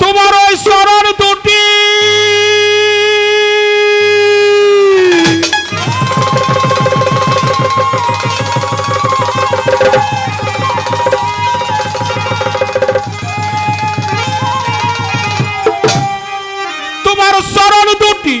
তোমার ওই চরণ দুটি। তোমার চরণ দুটি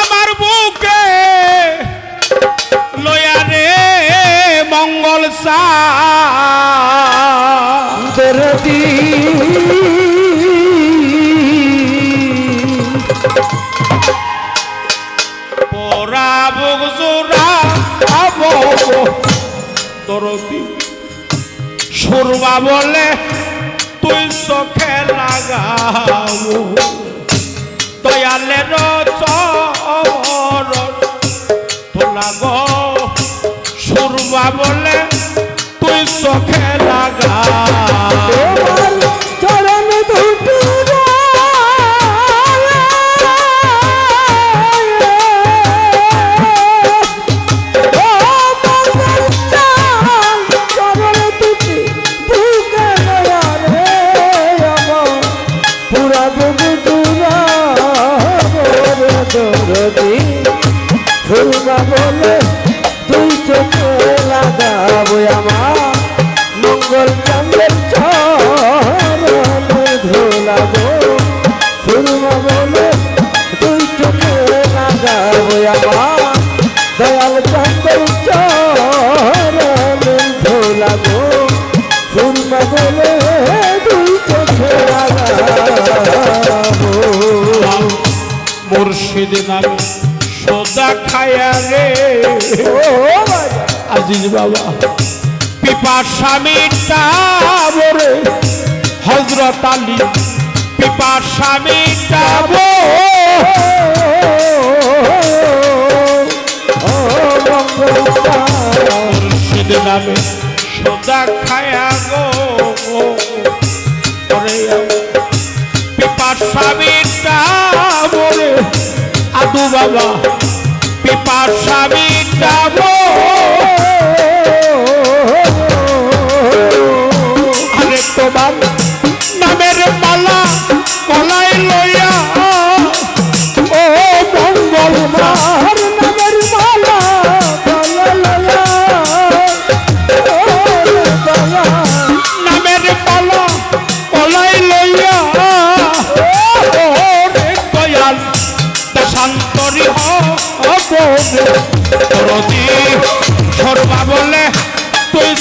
আমার বুকে লয়া মঙ্গল সা দরদি পোরা বুকজোড়া আব তরতি সুরমা বলে তুই চোখে লাগাবো। দয়ালের চর তোলাগ সুরমা বলে তুই চোখে লাগা। চরণ দুটি ফুলবা বলে লাগাবো আমার দয়াল চন্দ্রের চরণে ধোলাবো ফুলবা বলে তুই চোখে মুর্শিদ হজরত আলী পিপার স্বামীটা মুর্শিদ নামে সোজা খায়া গো পিপার স্বামীটা বরে আদু বাবা পিপার স্বামীটা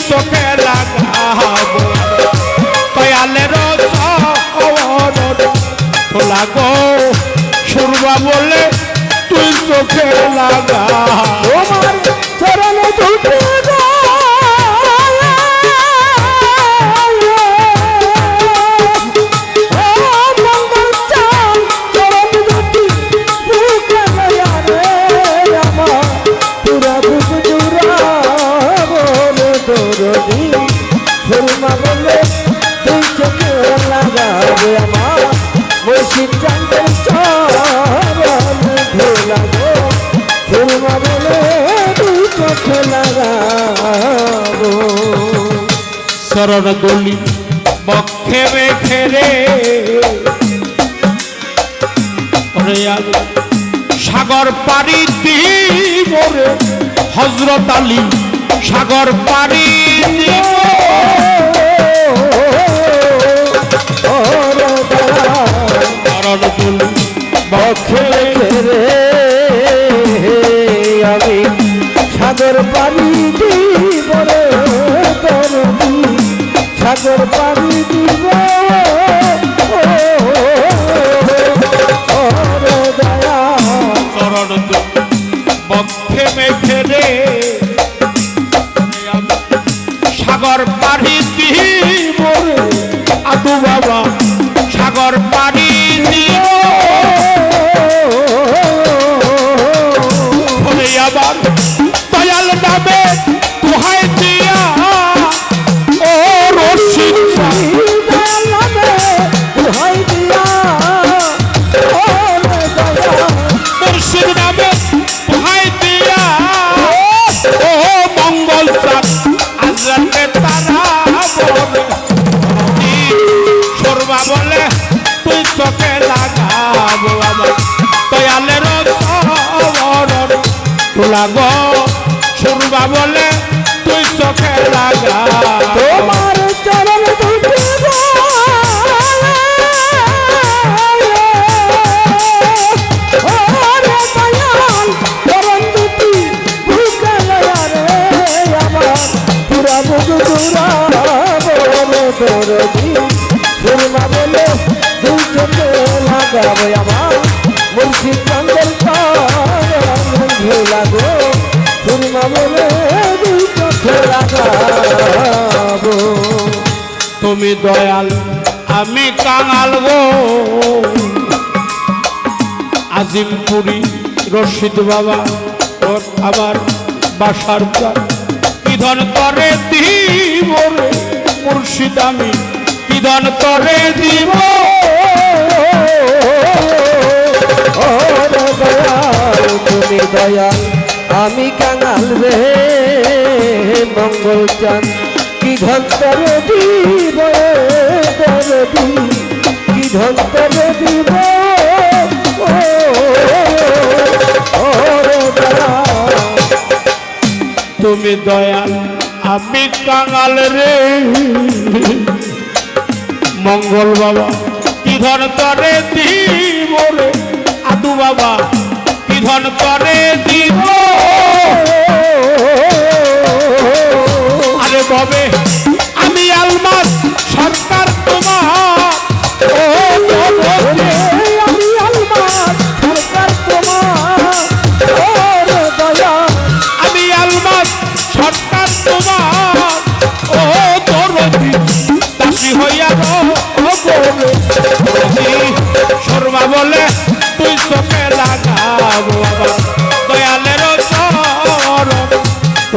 চোখে লাগাব। দয়ালের লাগো সুরবা বলে তুই চোখে লাগা শরণ গলি বক্ষে রেখে রে। সাগর পাড়ি দিব রে। হজরত আলী সাগর পাড়ি দিব। সাগর পানি দিব। চরণ বক্ষে মেখে রে। সাগর পাড়ি দিব। আদু বাবা, সাগর পাড়ি দিব। লাগো তুমি দয়াল, আমি কাঙাল গো। আজিমপুরি রশিদ বাবা, ওর আমার বাসার চাল কি ধন করে দিব মুর্শিদ আমি? কি ধন করে দিব? তুমি দয়াল, আমি কাঙাল রে, মঙ্গল চান। কি ধন্তর দিব দরদি কি ধন্তর দিব? তুমি দয়াল আমি কাঙাল রে। মঙ্গল বাবা, কি ধন তরে দিব রে? আদু বাবা, কি ধন তরে দিব?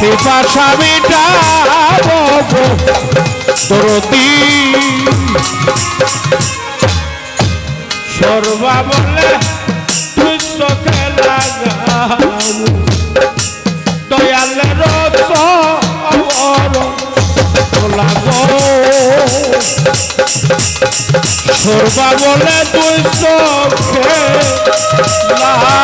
পিপাসা মিটাবো দরদি। সর্বা বলে চোখে লাগাবো দয়ালের সর্বা বলে তুই চোখে লাগা